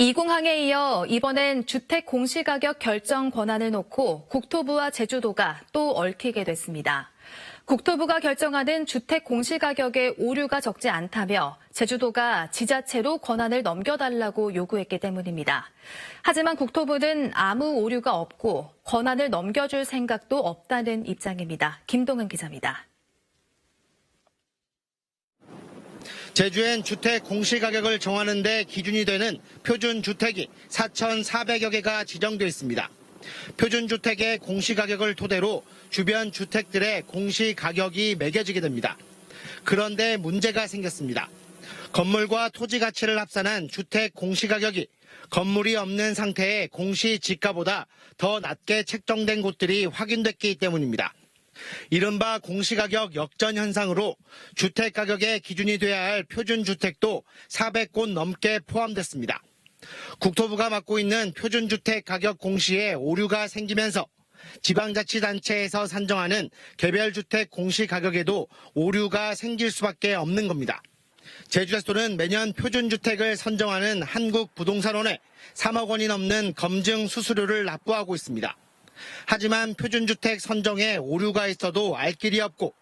이 공항에 이어 이번엔 주택 공시가격 결정 권한을 놓고 국토부와 제주도가 또 얽히게 됐습니다. 국토부가 결정하는 주택 공시가격의 오류가 적지 않다며 제주도가 지자체로 권한을 넘겨달라고 요구했기 때문입니다. 하지만 국토부는 아무 오류가 없고 권한을 넘겨줄 생각도 없다는 입장입니다. 김동은 기자입니다. 제주엔 주택 공시가격을 정하는 데 기준이 되는 표준 주택이 4,400여 개가 지정돼 있습니다. 표준 주택의 공시가격을 토대로 주변 주택들의 공시가격이 매겨지게 됩니다. 그런데 문제가 생겼습니다. 건물과 토지 가치를 합산한 주택 공시가격이 건물이 없는 상태의 공시 지가보다 더 낮게 책정된 곳들이 확인됐기 때문입니다. 이른바 공시가격 역전 현상으로 주택가격의 기준이 돼야 할 표준주택도 400곳 넘게 포함됐습니다. 국토부가 맡고 있는 표준주택 가격 공시에 오류가 생기면서 지방자치단체에서 산정하는 개별주택 공시 가격에도 오류가 생길 수밖에 없는 겁니다. 제주에서는 매년 표준주택을 선정하는 한국부동산원에 3억 원이 넘는 검증 수수료를 납부하고 있습니다. 하지만 표준주택 선정에 오류가 있어도 알 길이 없고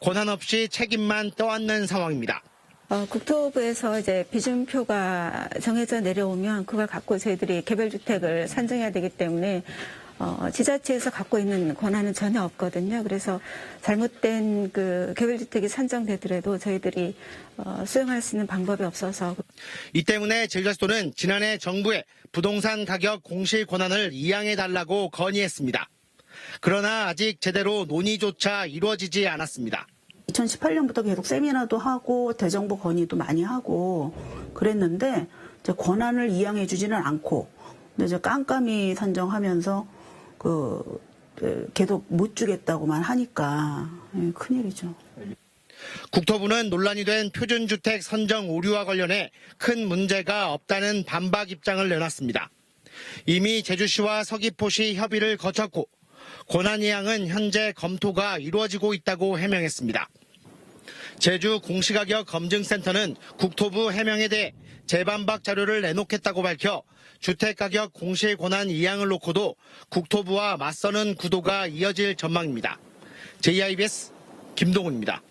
권한 없이 책임만 떠안는 상황입니다. 어, 국토부에서 이제 비준표가 정해져 내려오면 그걸 갖고 저희들이 개별주택을 산정해야 되기 때문에 어, 지자체에서 갖고 있는 권한은 전혀 없거든요. 그래서 잘못된 그 개별주택이 산정되더라도 저희들이 어, 수용할 수 있는 방법이 없어서 이 때문에 제주도는 지난해 정부에 부동산 가격 공시 권한을 이양해 달라고 건의했습니다. 그러나 아직 제대로 논의조차 이루어지지 않았습니다. 2018년부터 계속 세미나도 하고 대정부 건의도 많이 하고 그랬는데 이제 권한을 이양해 주지는 않고 근데 이제 깜깜이 산정하면서 그 계속 못 주겠다고만 하니까 예, 큰일이죠. 국토부는 논란이 된 표준주택 선정 오류와 관련해 큰 문제가 없다는 반박 입장을 내놨습니다. 이미 제주시와 서귀포시 협의를 거쳤고 권한 이양은 현재 검토가 이루어지고 있다고 해명했습니다. 제주 공시가격 검증센터는 국토부 해명에 대해 재반박 자료를 내놓겠다고 밝혀 주택가격 공시 권한 이양을 놓고도 국토부와 맞서는 구도가 이어질 전망입니다. JIBS 김동훈입니다.